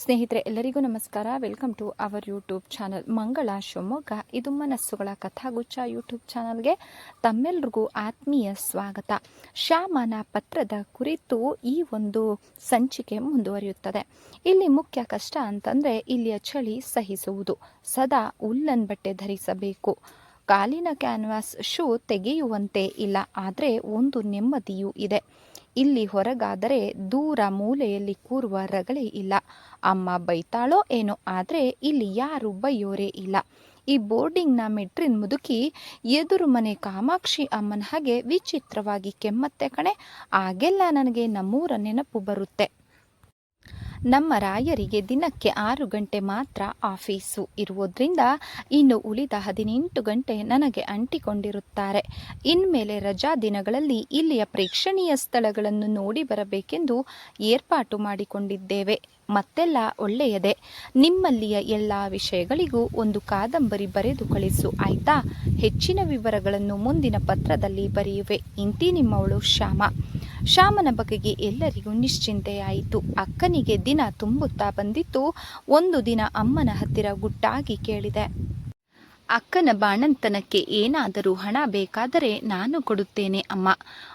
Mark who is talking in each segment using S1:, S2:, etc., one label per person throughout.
S1: ಸ್ನೇಹಿತರೆ, ಎಲ್ಲರಿಗೂ ನಮಸ್ಕಾರ. Welcome to our YouTube channel Mangala Shivamogga. ಇದು ಮನಸ್ಸುಗಳ ಕಥಾಗುಚ್ಛ ಯೂಟ್ಯೂಬ್ ಚಾನಲ್ಗೆ ತಮ್ಮೆಲ್ರಿಗೂ ಆತ್ಮೀಯ ಸ್ವಾಗತ. ಶ್ಯಾಮನ ಪತ್ರದ ಕುರಿತು ಈ ಒಂದು ಸಂಚಿಕೆ ಮುಂದುವರಿಯುತ್ತದೆ. ಇಲ್ಲಿ ಮುಖ್ಯ ಕಷ್ಟ ಅಂತಂದರೆ ಇಲ್ಲಿಯ ಚಳಿ ಸಹಿಸುವುದು. ಸದಾ ಉಲ್ಲನ್ ಬಟ್ಟೆ ಧರಿಸಬೇಕು. ಕಾಲಿನ ಕ್ಯಾನ್ವಾಸ್ ಶೂ ತೆಗೆಯುವಂತೆ ಇಲ್ಲ, ಆದರೆ ಒಂದು ನೆಮ್ಮದಿಯೂ ಇದೆ. ಇಲ್ಲಿ ಹೊರಗಾದರೆ ದೂರ ಮೂಲೆಯಲ್ಲಿ ಕೂರುವ ರಗಳೇ ಇಲ್ಲ. ಅಮ್ಮ ಬೈತಾಳೋ ಏನೋ, ಆದರೆ ಇಲ್ಲಿ ಯಾರು ಬೈಯೋರೇ ಇಲ್ಲ. ಈ ಬೋರ್ಡಿಂಗ್ನ ಮೆಟ್ರಿನ್ ಮುದುಕಿ ಎದುರು ಮನೆ ಕಾಮಾಕ್ಷಿ ಅಮ್ಮನ ಹಾಗೆ ವಿಚಿತ್ರವಾಗಿ ಕೆಮ್ಮತ್ತೆ ಕಣೆ. ಆಗೆಲ್ಲ ನನಗೆ ನಮ್ಮೂರ ನೆನಪು ಬರುತ್ತೆ. ನಮ್ಮ ರಾಯರಿಗೆ ದಿನಕ್ಕೆ ಆರು ಗಂಟೆ ಮಾತ್ರ ಆಫೀಸು ಇರುವುದರಿಂದ ಇನ್ನು ಉಳಿದ ಹದಿನೆಂಟು ಗಂಟೆ ನನಗೆ ಅಂಟಿಕೊಂಡಿರುತ್ತಾರೆ. ಇನ್ಮೇಲೆ ರಜಾ ದಿನಗಳಲ್ಲಿ ಇಲ್ಲಿಯ ಪ್ರೇಕ್ಷಣೀಯ ಸ್ಥಳಗಳನ್ನು ನೋಡಿ ಬರಬೇಕೆಂದು ಏರ್ಪಾಟು ಮಾಡಿಕೊಂಡಿದ್ದೇವೆ. ಮತ್ತೆಲ್ಲ ಒಳ್ಳೆಯದೇ. ನಿಮ್ಮಲ್ಲಿಯ ಎಲ್ಲ ವಿಷಯಗಳಿಗೂ ಒಂದು ಕಾದಂಬರಿ ಬರೆದು ಕಳಿಸು, ಆಯ್ತಾ? ಹೆಚ್ಚಿನ ವಿವರಗಳನ್ನು ಮುಂದಿನ ಪತ್ರದಲ್ಲಿ ಬರೆಯುವೆ. ಇಂತಿ ನಿಮ್ಮವಳು ಶ್ಯಾಮ. ಶ್ಯಾಮನ ಬಗೆಗೆ ಎಲ್ಲರಿಗೂ ನಿಶ್ಚಿಂತೆಯಾಯಿತು ಅಕ್ಕನಿಗೆ ದಿನ ತುಂಬುತ್ತಾ ಬಂದಿತ್ತು. ಒಂದು ದಿನ ಅಮ್ಮನ ಹತ್ತಿರ ಗುಟ್ಟಾಗಿ ಕೇಳಿದೆ. ಅಕ್ಕನ ಬಾಣಂತನಕ್ಕೆ ಏನಾದರೂ ಹಣ ಬೇಕಾದರೆ ನಾನು ಕೊಡುತ್ತೇನೆ ಅಮ್ಮ.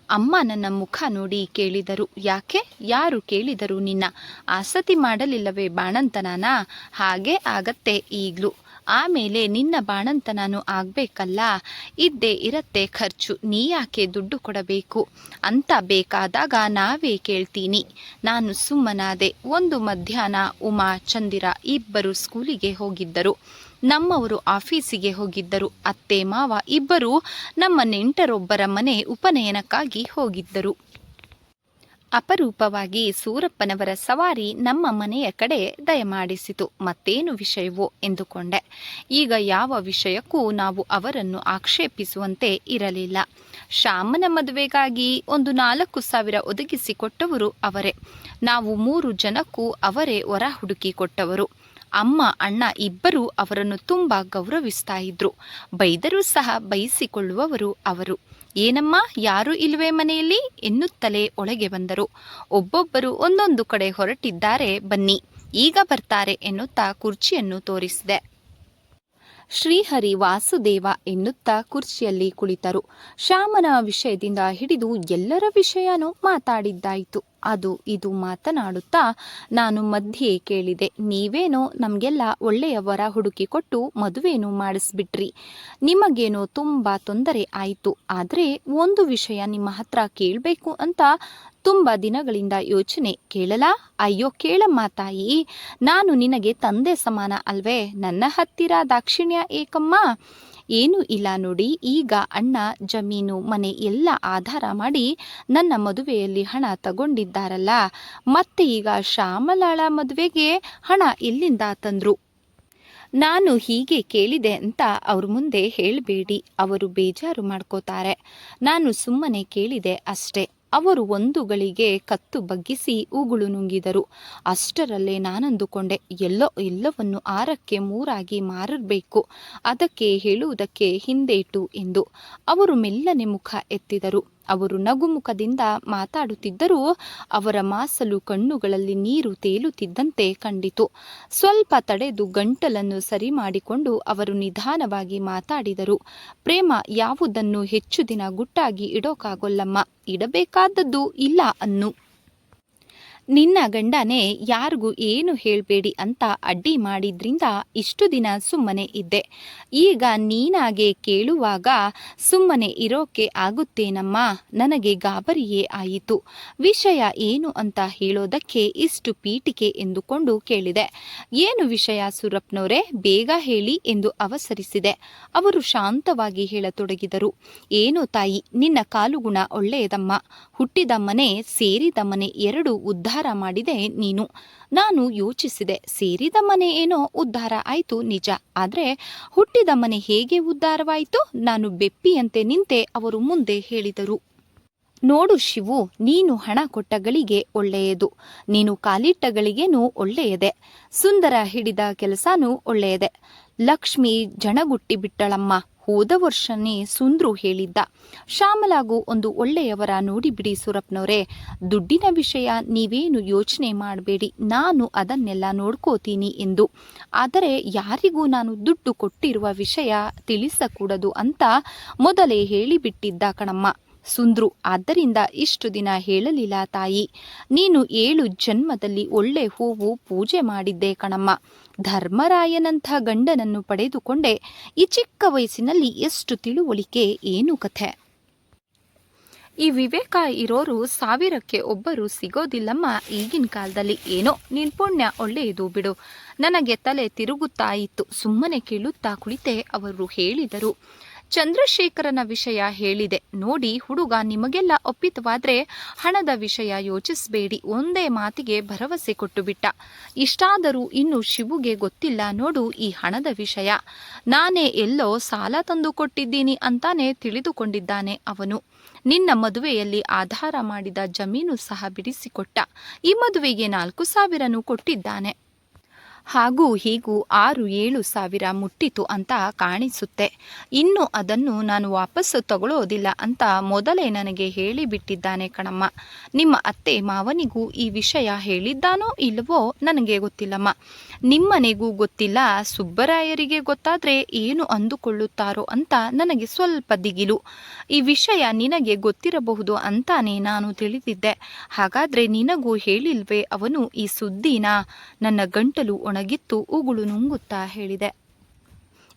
S1: ಅಮ್ಮ ನನ್ನ ಮುಖ ನೋಡಿ ಕೇಳಿದರು. ಯಾಕೆ? ಯಾರು ಕೇಳಿದರು ನಿನ್ನ? ಆಸತಿ ಮಾಡಲಿಲ್ಲವೇ ಬಾಣಂತನಾನ? ಹಾಗೆ ಆಗತ್ತೆ ಈಗಲೂ. ಆಮೇಲೆ ನಿನ್ನ ಬಾಣಂತನಾನು ಆಗ್ಬೇಕಲ್ಲ? ಇದ್ದೇ ಇರತ್ತೆ ಖರ್ಚು. ನೀ ಯಾಕೆ ದುಡ್ಡು ಕೊಡಬೇಕು? ಅಂತ ಬೇಕಾದಾಗ ನಾವೇ ಕೇಳ್ತೀನಿ. ನಾನು ಸುಮ್ಮನಾದೆ. ಒಂದು ಮಧ್ಯಾಹ್ನ ಉಮಾ, ಚಂದಿರ ಇಬ್ಬರು ಸ್ಕೂಲಿಗೆ ಹೋಗಿದ್ದರು. ನಮ್ಮವರು ಆಫೀಸಿಗೆ ಹೋಗಿದ್ದರು. ಅತ್ತೆ, ಮಾವ ಇಬ್ಬರು ನಮ್ಮ ನೆಂಟರೊಬ್ಬರ ಮನೆ ಉಪನಯನಕ್ಕಾಗಿ ಹೋಗಿದ್ದರು. ಅಪರೂಪವಾಗಿ ಸೂರಪ್ಪನವರ ಸವಾರಿ ನಮ್ಮ ಮನೆಯ ಕಡೆ ದಯಮಾಡಿಸಿತು. ಮತ್ತೇನು ವಿಷಯವೋ ಎಂದುಕೊಂಡೆ. ಈಗ ಯಾವ ವಿಷಯಕ್ಕೂ ನಾವು ಅವರನ್ನು ಆಕ್ಷೇಪಿಸುವಂತೆ ಇರಲಿಲ್ಲ. ಶ್ಯಾಮನ ಮದುವೆಗಾಗಿ ಒಂದು ನಾಲ್ಕು ಸಾವಿರ ಒದಗಿಸಿಕೊಟ್ಟವರು ಅವರೇ. ನಾವು ಮೂರು ಜನಕ್ಕೂ ಅವರೇ ಹೊರ ಹುಡುಕಿ ಕೊಟ್ಟವರು. ಅಮ್ಮ, ಅಣ್ಣ ಇಬ್ಬರೂ ಅವರನ್ನು ತುಂಬ ಗೌರವಿಸ್ತಾ ಇದ್ರು. ಬೈದರೂ ಸಹ ಬಯಸಿಕೊಳ್ಳುವವರು ಅವರು. ಏನಮ್ಮ, ಯಾರು ಇಲ್ವೇ ಮನೆಯಲ್ಲಿ? ಎನ್ನುತ್ತಲೇ ಒಳಗೆ ಬಂದರು. ಒಬ್ಬೊಬ್ಬರು ಒಂದೊಂದು ಕಡೆ ಹೊರಟಿದ್ದಾರೆ, ಬನ್ನಿ. ಈಗ ಬರ್ತಾರೆ ಎನ್ನುತ್ತಾ ಕುರ್ಚಿಯನ್ನು ತೋರಿಸಿದೆ. ಶ್ರೀಹರಿ ವಾಸುದೇವ ಎನ್ನುತ್ತಾ ಕುರ್ಚಿಯಲ್ಲಿ ಕುಳಿತರು. ಶ್ಯಾಮನ ವಿಷಯದಿಂದ ಹಿಡಿದು ಎಲ್ಲರ ವಿಷಯನೂ ಮಾತಾಡಿದ್ದಾಯಿತು. ಅದು ಇದು ಮಾತನಾಡುತ್ತಾ ನಾನು ಮಧ್ಯೆ ಕೇಳಿದೆ, ನೀವೇನೋ ನಮಗೆಲ್ಲ ಒಳ್ಳೆಯ ವರ ಹುಡುಕಿಕೊಟ್ಟು ಮದುವೆನೂ ಮಾಡಿಸ್ಬಿಟ್ರಿ. ನಿಮಗೇನೋ ತುಂಬ ತೊಂದರೆ ಆಯಿತು, ಆದರೆ ಒಂದು ವಿಷಯ ನಿಮ್ಮ ಹತ್ರ ಕೇಳಬೇಕು ಅಂತ ತುಂಬ ದಿನಗಳಿಂದ ಯೋಚನೆ ಕೇಳಲಾ? ಅಯ್ಯೋ, ಕೇಳಮ್ಮ ತಾಯಿ, ನಾನು ನಿನಗೆ ತಂದೆ ಸಮಾನ ಅಲ್ವೇ? ನನ್ನ ಹತ್ತಿರ ದಾಕ್ಷಿಣ್ಯ ಏಕಮ್ಮ. ಏನೂ ಇಲ್ಲ ನೋಡಿ, ಈಗ ಅಣ್ಣ, ಜಮೀನು, ಮನೆ ಎಲ್ಲ ಆಧಾರ ಮಾಡಿ ನನ್ನ ಮದುವೆಯಲ್ಲಿ ಹಣ ತಗೊಂಡಿದ್ದಾರಲ್ಲ, ಮತ್ತೆ ಈಗ ಶ್ಯಾಮಲಾಳ ಮದುವೆಗೆ ಹಣ ಎಲ್ಲಿಂದ ತಂದ್ರು? ನಾನು ಹೀಗೆ ಕೇಳಿದೆ ಅಂತ ಅವ್ರ ಮುಂದೆ ಹೇಳಬೇಡಿ, ಅವರು ಬೇಜಾರು ಮಾಡ್ಕೋತಾರೆ. ನಾನು ಸುಮ್ಮನೆ ಕೇಳಿದೆ ಅಷ್ಟೇ. ಅವರು ಒಂದು ಗಳಿಗೆ ಕತ್ತು ಬಗ್ಗಿಸಿ ಉಗುಳು ನುಂಗಿದರು. ಅಷ್ಟರಲ್ಲೇ ನಾನಂದುಕೊಂಡೆ, ಎಲ್ಲೋ, ಎಲ್ಲವನ್ನು ಆರಕ್ಕೆ ಮೂರಾಗಿ ಮಾರಬೇಕು ಅದಕ್ಕೆ ಹೇಳುವುದಕ್ಕೆ ಹಿಂದೇಟು ಎಂದು ಅವರು ಮೆಲ್ಲನೆ ಮುಖ ಎತ್ತಿದರು. ಅವರು ನಗುಮುಖದಿಂದ ಮಾತಾಡುತ್ತಿದ್ದರೂ ಅವರ ಮಾಸಲು ಕಣ್ಣುಗಳಲ್ಲಿ ನೀರು ತೇಲುತ್ತಿದ್ದಂತೆ ಕಂಡಿತು. ಸ್ವಲ್ಪ ತಡೆದು ಗಂಟಲನ್ನು ಸರಿ ಮಾಡಿಕೊಂಡು ಅವರು ನಿಧಾನವಾಗಿ ಮಾತಾಡಿದರು. ಪ್ರೇಮ, ಯಾವುದನ್ನು ಹೆಚ್ಚು ದಿನ ಗುಟ್ಟಾಗಿ ಇಡೋಕಾಗೊಲ್ಲಮ್ಮ. ಇಡಬೇಕಾದದ್ದು ಇಲ್ಲ ಅನ್ನು. ನಿನ್ನ ಗಂಡನೇ ಯಾರಿಗೂ ಏನು ಹೇಳಬೇಡಿ ಅಂತ ಅಡ್ಡಿ ಮಾಡಿದ್ರಿಂದ ಇಷ್ಟು ದಿನ ಸುಮ್ಮನೆ ಇದ್ದೆ. ಈಗ ನೀನಾಗೆ ಕೇಳುವಾಗ ಸುಮ್ಮನೆ ಇರೋಕೆ ಆಗುತ್ತೇನಮ್ಮ? ನನಗೆ ಗಾಬರಿಯೇ ಆಯಿತು. ವಿಷಯ ಏನು ಅಂತ ಹೇಳೋದಕ್ಕೆ ಇಷ್ಟು ಪೀಟಿಕೆ ಎಂದುಕೊಂಡು ಕೇಳಿದೆ. ಏನು ವಿಷಯ ಸುರಪ್ನವರೇ ಬೇಗ ಹೇಳಿ ಎಂದು ಅವಸರಿಸಿದೆ. ಅವರು ಶಾಂತವಾಗಿ ಹೇಳತೊಡಗಿದರು. ಏನು ತಾಯಿ, ನಿನ್ನ ಕಾಲುಗುಣ ಒಳ್ಳೆಯದಮ್ಮ. ಹುಟ್ಟಿದ ಮನೆ, ಸೇರಿದ ಮನೆ ಎರಡು ಉದ್ಧಾರ ಮಾಡಿದೆ ನೀನು. ನಾನು ಯೋಚಿಸಿದೆ, ಸೇರಿದ ಮನೆ ಏನೋ ಉದ್ಧಾರ ಆಯಿತು ನಿಜ. ಆದರೆ ಹುಟ್ಟಿದ ಮನೆ ಹೇಗೆ ಉದ್ಧಾರವಾಯಿತು? ನಾನು ಬೆಪ್ಪಿಯಂತೆ ನಿಂತೆ ಅವರು ಮುಂದೆ ಹೇಳಿದರು. ನೋಡು ಶಿವು, ನೀನು ಹಣ ಕೊಟ್ಟಗಳಿಗೆ ಒಳ್ಳೆಯದು. ನೀನು ಕಾಲಿಟ್ಟಗಳಿಗೇನು ಒಳ್ಳೆಯದೆ. ಸುಂದರ ಹಿಡಿದ ಕೆಲಸನೂ ಒಳ್ಳೆಯದೆ. ಲಕ್ಷ್ಮಿ ಜಣಗುಟ್ಟಿ ಬಿಟ್ಟಳಮ್ಮ ಹೋದ ವರ್ಷನೇ ಸುಂದ್ರು ಹೇಳಿದ್ದ. ಶ್ಯಾಮಲಾಗೂ ಒಂದು ಒಳ್ಳೆಯವರ ನೋಡಿಬಿಡಿ ಸುರಪ್ನವರೇ. ದುಡ್ಡಿನ ವಿಷಯ ನೀವೇನು ಯೋಚನೆ ಮಾಡಬೇಡಿ, ನಾನು ಅದನ್ನೆಲ್ಲ ನೋಡ್ಕೋತೀನಿ ಎಂದು. ಆದರೆ ಯಾರಿಗೂ ನಾನು ದುಡ್ಡು ಕೊಟ್ಟಿರುವ ವಿಷಯ ತಿಳಿಸಕೂಡದು ಅಂತ ಮೊದಲೇ ಹೇಳಿಬಿಟ್ಟಿದ್ದ ಕಣಮ್ಮ. ಸುಂದ್ರು, ಆದ್ದರಿಂದ ಇಷ್ಟು ದಿನ ಹೇಳಲಿಲ್ಲ ತಾಯಿ. ನೀನು ಏಳು ಜನ್ಮದಲ್ಲಿ ಒಳ್ಳೆ ಹೂವು ಪೂಜೆ ಮಾಡಿದ್ದೆ ಕಣಮ್ಮ. ಧರ್ಮರಾಯನಂಥ ಗಂಡನನ್ನು ಪಡೆದುಕೊಂಡೆ ಈ ಚಿಕ್ಕ ವಯಸ್ಸಿನಲ್ಲಿ ಎಷ್ಟು ತಿಳುವಳಿಕೆ, ಏನು ಕಥೆ. ಈ ವಿವೇಕ ಇರೋರು ಸಾವಿರಕ್ಕೆ ಒಬ್ಬರು ಸಿಗೋದಿಲ್ಲಮ್ಮ ಈಗಿನ ಕಾಲದಲ್ಲಿ. ಏನೋ ನಿನ್ ಪುಣ್ಯ ಒಳ್ಳೆಯದು ಬಿಡು. ನನಗೆ ತಲೆ ತಿರುಗುತ್ತಾ ಇತ್ತು. ಸುಮ್ಮನೆ ಕೇಳುತ್ತಾ ಕುಳಿತೆ ಅವರು ಹೇಳಿದರು. ಚಂದ್ರಶೇಖರನ ವಿಷಯ ಹೇಳಿದೆ. ನೋಡಿ, ಹುಡುಗ ನಿಮಗೆಲ್ಲ ಒಪ್ಪಿತವಾದ್ರೆ ಹಣದ ವಿಷಯ ಯೋಚಿಸಬೇಡಿ. ಒಂದೇ ಮಾತಿಗೆ ಭರವಸೆ ಕೊಟ್ಟುಬಿಟ್ಟ. ಇಷ್ಟಾದರೂ ಇನ್ನು ಶಿವುಗೆ ಗೊತ್ತಿಲ್ಲ. ನೋಡು ಈ ಹಣದ ವಿಷಯ. ನಾನೇ ಎಲ್ಲೋ ಸಾಲ ತಂದು ಕೊಟ್ಟಿದ್ದೀನಿ ಅಂತಾನೆ ತಿಳಿದುಕೊಂಡಿದ್ದಾನೆ ಅವನು. ನಿನ್ನ ಮದುವೆಯಲ್ಲಿ ಆಧಾರ ಮಾಡಿದ ಜಮೀನು ಸಹ ಬಿಡಿಸಿಕೊಟ್ಟ. ಈ ಮದುವೆಗೆ ನಾಲ್ಕು ಸಾವಿರನೂ ಕೊಟ್ಟಿದ್ದಾನೆ. ಹಾಗೂ ಹೀಗೂ ಆರು ಏಳು ಸಾವಿರ ಮುಟ್ಟಿತು ಅಂತ ಕಾಣಿಸುತ್ತೆ. ಇನ್ನು ಅದನ್ನು ನಾನು ವಾಪಸ್ಸು ತಗೊಳ್ಳೋದಿಲ್ಲ ಅಂತ ಮೊದಲೇ ನನಗೆ ಹೇಳಿಬಿಟ್ಟಿದ್ದಾನೆ ಕಣಮ್ಮ. ನಿಮ್ಮ ಅತ್ತೆ ಮಾವನಿಗೂ ಈ ವಿಷಯ ಹೇಳಿದ್ದಾನೋ ಇಲ್ಲವೋ ನನಗೆ ಗೊತ್ತಿಲ್ಲಮ್ಮ. ನಿಮ್ಮನೆಗೂ ಗೊತ್ತಿಲ್ಲ, ಸುಬ್ಬರಾಯರಿಗೆ ಗೊತ್ತಾದ್ರೆ ಏನು ಅಂದುಕೊಳ್ಳುತ್ತಾರೋ ಅಂತ ನನಗೆ ಸ್ವಲ್ಪ ದಿಗಿಲು. ಈ ವಿಷಯ ನಿನಗೆ ಗೊತ್ತಿರಬಹುದು ಅಂತಾನೆ ನಾನು ತಿಳಿದಿದ್ದೆ. ಹಾಗಾದ್ರೆ ನಿನಗೂ ಹೇಳಿಲ್ವೇ ಅವನು ಈ ಸುದ್ದಿನ? ನನ್ನ ಗಂಟಲು ಒಣಗಿತ್ತು, ಉಗುಳು ನುಂಗುತ್ತಾ ಹೇಳಿದೆ.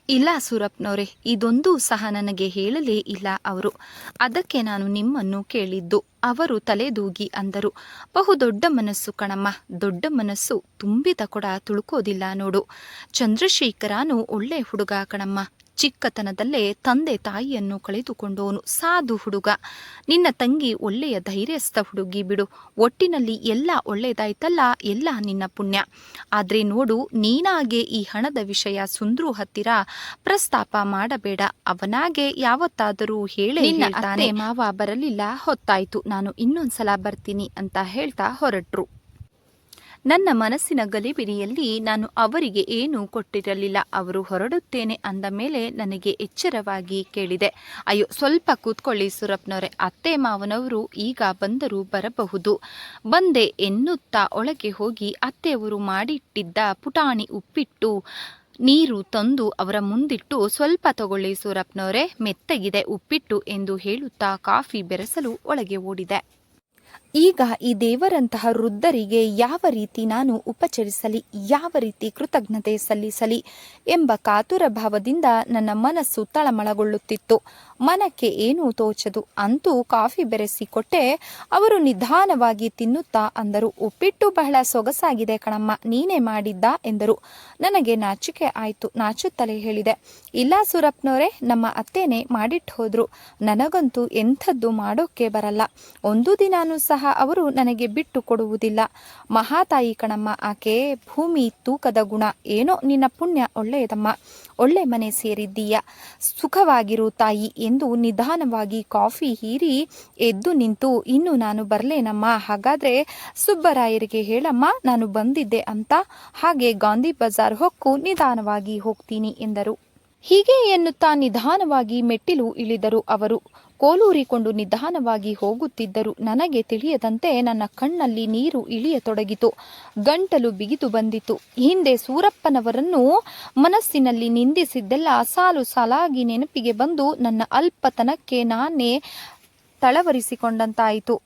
S1: ಇಲ್ಲ ಸೂರಪ್ನವರೇ, ಇದೊಂದು ಸಹ ನನಗೆ ಹೇಳಲೇ ಇಲ್ಲ ಅವರು. ಅದಕ್ಕೆ ನಾನು ನಿಮ್ಮನ್ನು ಕೇಳಿದ್ದು. ಅವರು ತಲೆದೂಗಿ ಅಂದರು. ಬಹುದೊಡ್ಡ ಮನಸ್ಸು ಕಣಮ್ಮ. ದೊಡ್ಡ ಮನಸ್ಸು ತುಂಬಿದ ಕೊಡ ತುಳುಕೋದಿಲ್ಲ ನೋಡು. ಚಂದ್ರಶೇಖರನು ಒಳ್ಳೆ ಹುಡುಗ ಕಣಮ್ಮ. ಚಿಕ್ಕತನದಲ್ಲೇ ತಂದೆ ತಾಯಿಯನ್ನು ಕಳೆದುಕೊಂಡವನು ಸಾಧು ಹುಡುಗ. ನಿನ್ನ ತಂಗಿ ಒಳ್ಳೆಯ ಧೈರ್ಯಸ್ಥ ಹುಡುಗಿ ಬಿಡು. ಒಟ್ಟಿನಲ್ಲಿ ಎಲ್ಲ ಒಳ್ಳೆಯದಾಯ್ತಲ್ಲ ಎಲ್ಲ ನಿನ್ನ ಪುಣ್ಯ. ಆದ್ರೆ ನೋಡು ನೀನಾಗೆ ಈ ಹಣದ ವಿಷಯ ಸುಂದ್ರು ಹತ್ತಿರ ಪ್ರಸ್ತಾಪ ಮಾಡಬೇಡ. ಅವನಾಗೆ ಯಾವತ್ತಾದರೂ ಹೇಳಿ ಮಾವ ಬರಲಿಲ್ಲ ಹೊತ್ತಾಯ್ತು. ನಾನು ಇನ್ನೊಂದ್ಸಲ ಬರ್ತೀನಿ ಅಂತ ಹೇಳ್ತಾ ಹೊರಟ್ರು. ನನ್ನ ಮನಸ್ಸಿನ ಗಲಿಬಿರಿಯಲ್ಲಿ ನಾನು ಅವರಿಗೆ ಏನೂ ಕೊಟ್ಟಿರಲಿಲ್ಲ. ಅವರು ಹೊರಡುತ್ತೇನೆ ಅಂದ ಮೇಲೆ ನನಗೆ ಎಚ್ಚರವಾಗಿ ಕೇಳಿದೆ. ಅಯ್ಯೋ, ಸ್ವಲ್ಪ ಕೂತ್ಕೊಳ್ಳಿ ಸುರಪ್ನವರೇ. ಅತ್ತೆ ಮಾವನವರು ಈಗ ಬಂದರೂ ಬರಬಹುದು. ಬಂದೆ ಎನ್ನುತ್ತಾ ಒಳಗೆ ಹೋಗಿ ಅತ್ತೆಯವರು ಮಾಡಿಟ್ಟಿದ್ದ ಪುಟಾಣಿ ಉಪ್ಪಿಟ್ಟು ನೀರು ತಂದು ಅವರ ಮುಂದಿಟ್ಟು, ಸ್ವಲ್ಪ ತಗೊಳ್ಳಿ ಸೂರಪ್ನವರೇ, ಮೆತ್ತಗಿದೆ ಉಪ್ಪಿಟ್ಟು ಎಂದು ಹೇಳುತ್ತಾ ಕಾಫಿ ಬೆರೆಸಲು ಒಳಗೆ ಓಡಿದೆ. ಈಗ ಈ ದೇವರಂತಹ ವೃದ್ಧರಿಗೆ ಯಾವ ರೀತಿ ನಾನು ಉಪಚರಿಸಲಿ, ಯಾವ ರೀತಿ ಕೃತಜ್ಞತೆ ಸಲ್ಲಿಸಲಿ ಎಂಬ ಕಾತುರ ಭಾವದಿಂದ ನನ್ನ ಮನಸ್ಸು ತಳಮಳಗೊಳ್ಳುತ್ತಿತ್ತು. ಮನಕ್ಕೆ ಏನೂ ತೋಚದು. ಅಂತೂ ಕಾಫಿ ಬೆರೆಸಿಕೊಟ್ಟೆ. ಅವರು ನಿಧಾನವಾಗಿ ತಿನ್ನುತ್ತಾ ಅಂದರು. ಉಪ್ಪಿಟ್ಟು ಬಹಳ ಸೊಗಸಾಗಿದೆ ಕಣಮ್ಮ, ನೀನೇ ಮಾಡಿದ್ದ ಎಂದರು. ನನಗೆ ನಾಚಿಕೆ ಆಯಿತು, ನಾಚುತ್ತಲೇ ಹೇಳಿದೆ. ಇಲ್ಲ ಸೂರಪ್ನವರೇ ನಮ್ಮ ಅತ್ತೇನೆ ಮಾಡಿಟ್ಟು ಹೋದ್ರು ನನಗಂತೂ ಎಂಥದ್ದು ಮಾಡೋಕ್ಕೆ ಬರಲ್ಲ. ಒಂದು ದಿನಾನೂ ಸಹ ಅವರು ನನಗೆ ಬಿಟ್ಟು ಕೊಡುವುದಿಲ್ಲ. ಮಹಾತಾಯಿ ಕಣಮ್ಮ, ಆಕೆ ಭೂಮಿ ತೂಕದ ಗುಣ. ಏನೋ ನಿನ್ನ ಪುಣ್ಯ ಒಳ್ಳೆಯದಮ್ಮ. ಒಳ್ಳೆ ಮನೆ ಸೇರಿದ್ದೀಯ. ಸುಖವಾಗಿರು ತಾಯಿ ಎಂದು ನಿಧಾನವಾಗಿ ಕಾಫಿ ಹೀರಿ ಎದ್ದು ನಿಂತು, ಇನ್ನು ನಾನು ಬರಲೇನಮ್ಮ? ಹಾಗಾದ್ರೆ ಸುಬ್ಬರಾಯರಿಗೆ ಹೇಳಮ್ಮ, ನಾನು ಬಂದಿದ್ದೆ ಅಂತ. ಹಾಗೆ ಗಾಂಧಿ ಬಜಾರ್ ಹೊಕ್ಕು ನಿಧಾನವಾಗಿ ಹೋಗ್ತೀನಿ ಎಂದರು. ಹೀಗೆ ಎನ್ನುತ್ತಾ ನಿಧಾನವಾಗಿ ಮೆಟ್ಟಿಲು ಇಳಿದರು ಅವರು. ಕೋಲೂರಿಕೊಂಡು ನಿಧಾನವಾಗಿ ಹೋಗುತ್ತಿದ್ದರು ನನಗೆ ತಿಳಿಯದಂತೆ ನನ್ನ ಕಣ್ಣಲ್ಲಿ ನೀರು ಇಳಿಯತೊಡಗಿತು. ಗಂಟಲು ಬಿಗಿದು ಬಂದಿತು. ಹಿಂದೆ ಸೂರಪ್ಪನವರನ್ನು ಮನಸ್ಸಿನಲ್ಲಿ ನಿಂದಿಸಿದ್ದೆಲ್ಲ ಸಾಲು ಸಾಲಾಗಿ ನೆನಪಿಗೆ ಬಂದು ನನ್ನ ಅಲ್ಪತನಕ್ಕೆ ನಾನೇ ತಳವರಿಸಿಕೊಂಡಂತಾಯಿತು.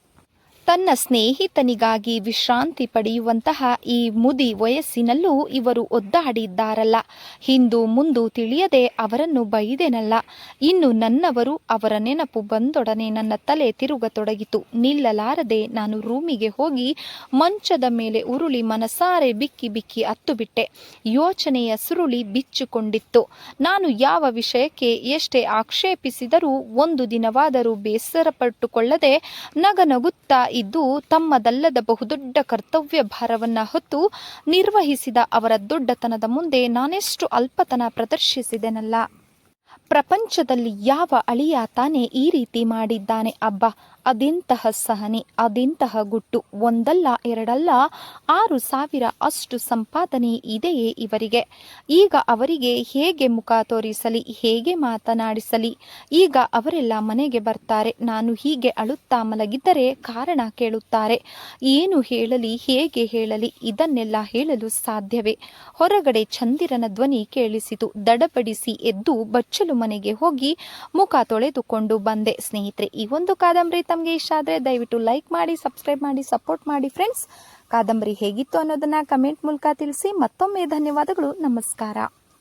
S1: ತನ್ನ ಸ್ನೇಹಿತನಿಗಾಗಿ ವಿಶ್ರಾಂತಿ ಪಡೆಯುವಂತಹ ಈ ಮುದಿ ವಯಸ್ಸಿನಲ್ಲೂ ಇವರು ಒದ್ದಾಡಿದ್ದಾರಲ್ಲ. ಹಿಂದು ಮುಂದು ತಿಳಿಯದೆ ಅವರನ್ನು ಬೈದೆನಲ್ಲ. ಇನ್ನು ನನ್ನವರು ಅವರ ನೆನಪು ಬಂದೊಡನೆ ನನ್ನ ತಲೆ ತಿರುಗತೊಡಗಿತು. ನಿಲ್ಲಲಾರದೆ ನಾನು ರೂಮಿಗೆ ಹೋಗಿ ಮಂಚದ ಮೇಲೆ ಉರುಳಿ ಮನಸಾರೆ ಬಿಕ್ಕಿ ಬಿಕ್ಕಿ ಅತ್ತು ಬಿಟ್ಟೆ ಯೋಚನೆಯ ಸುರುಳಿ ಬಿಚ್ಚಿಕೊಂಡಿತ್ತು. ನಾನು ಯಾವ ವಿಷಯಕ್ಕೆ ಎಷ್ಟೇ ಆಕ್ಷೇಪಿಸಿದರೂ ಒಂದು ದಿನವಾದರೂ ಬೇಸರಪಟ್ಟುಕೊಳ್ಳದೆ ನಗನಗುತ್ತಾ ಇದ್ದು ತಮ್ಮದಲ್ಲದ ಬಹುದೊಡ್ಡ ಕರ್ತವ್ಯ ಭಾರವನ್ನ ಹೊತ್ತು ನಿರ್ವಹಿಸಿದ ಅವರ ದೊಡ್ಡತನದ ಮುಂದೆ ನಾನೆಷ್ಟು ಅಲ್ಪತನ ಪ್ರದರ್ಶಿಸಿದೆನಲ್ಲ. ಪ್ರಪಂಚದಲ್ಲಿ ಯಾವ ಅಳಿಯ ತಾನೇ ಈ ರೀತಿ ಮಾಡಿದ್ದಾನೆ ಅಬ್ಬ. ಅದೆಂತಹ ಸಹನೆ, ಅದೆಂತಹ ಗುಟ್ಟು, ಒಂದಲ್ಲ, ಎರಡಲ್ಲ, ಆರು ಸಾವಿರ ಅಷ್ಟು ಸಂಪಾದನೆ ಇದೆಯೇ ಇವರಿಗೆ? ಈಗ ಅವರಿಗೆ ಹೇಗೆ ಮುಖ ತೋರಿಸಲಿ, ಹೇಗೆ ಮಾತನಾಡಿಸಲಿ? ಈಗ ಅವರೆಲ್ಲ ಮನೆಗೆ ಬರ್ತಾರೆ, ನಾನು ಹೀಗೆ ಅಳುತ್ತಾ ಮಲಗಿದ್ದರೆ ಕಾರಣ ಕೇಳುತ್ತಾರೆ. ಏನು ಹೇಳಲಿ, ಹೇಗೆ ಹೇಳಲಿ, ಇದನ್ನೆಲ್ಲ ಹೇಳಲು ಸಾಧ್ಯವೇ? ಹೊರಗಡೆ ಚಂದಿರನ ಧ್ವನಿ ಕೇಳಿಸಿತು. ದಡಪಡಿಸಿ ಎದ್ದು ಬಚ್ಚಲು ಮನೆಗೆ ಹೋಗಿ ಮುಖ ತೊಳೆದುಕೊಂಡು ಬಂದೆ. ಸ್ನೇಹಿತರೆ, ಈ ಒಂದು ಕಾದಂಬರಿ ತಮಗೆ ಇಷ್ಟ ಆದರೆ ದಯವಿಟ್ಟು ಲೈಕ್ ಮಾಡಿ ಸಬ್ಸ್ಕ್ರೈಬ್ ಮಾಡಿ ಸಪೋರ್ಟ್ ಮಾಡಿ ಫ್ರೆಂಡ್ಸ್ ಕಾದಂಬರಿ ಹೇಗಿತ್ತು ಅನ್ನೋದನ್ನು ಕಮೆಂಟ್ ಮೂಲಕ ತಿಳಿಸಿ. ಮತ್ತೊಮ್ಮೆ ಧನ್ಯವಾದಗಳು. ನಮಸ್ಕಾರ.